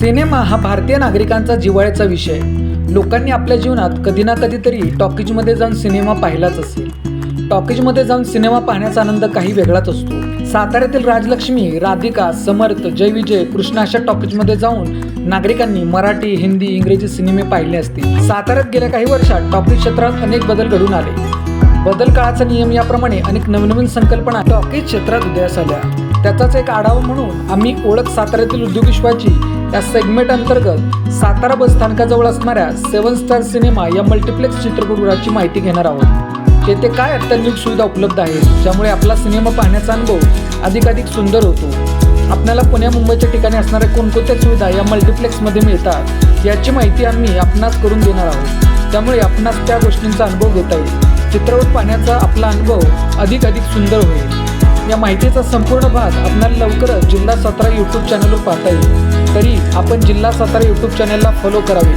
Cinema हा भारतीय नागरिकांचा जिव्हाळ्याचा विषय. लोकांनी आपल्या जीवनात कधी ना कधीतरी टॉकीजमध्ये जाऊन सिनेमा पाहिलाच असेल. टॉकीजमध्ये जाऊन सिनेमा पाहण्याचा आनंद काही वेगळाच असतो. साताऱ्यातील राजलक्ष्मी राधिका समर्थ जय विजय अशा टॉकीजमध्ये जाऊन नागरिकांनी मराठी हिंदी इंग्रजी सिनेमे पाहिले असतील. साताऱ्यात गेल्या काही वर्षात टॉकीज क्षेत्रात अनेक बदल घडून आले. बदल काळाचा नियम याप्रमाणे अनेक नवनवीन संकल्पना टॉकीज क्षेत्रात उदयास आल्या. त्याचाच एक आढावा म्हणून आम्ही ओळख साताऱ्यातील उद्योग विश्वाची या सेगमेंट अंतर्गत सातारा बस स्थानकाजवळ असणाऱ्या सेवन स्टार सिनेमा या मल्टिप्लेक्स चित्रपटगृहाची माहिती घेणार आहोत. येथे काय अत्याधुनिक सुविधा उपलब्ध आहेत ज्यामुळे आपला सिनेमा पाहण्याचा अनुभव अधिकाधिक सुंदर होतो. आपल्याला पुण्या मुंबईच्या ठिकाणी असणाऱ्या कोणकोणत्या सुविधा या मल्टिप्लेक्समध्ये मिळतात याची माहिती आम्ही आपणास करून देणार आहोत. त्यामुळे आपणास त्या गोष्टींचा अनुभव घेता येईल. चित्रपट पाहण्याचा आपला अनुभव अधिक अधिक सुंदर होईल. या माहितीचा संपूर्ण भाग आपल्याला लवकरच जिल्हा सातारा यूट्यूब चॅनलवर पाहता येईल. तरी आपण जिल्हा सातारा यूट्यूब चॅनलला फॉलो करावे.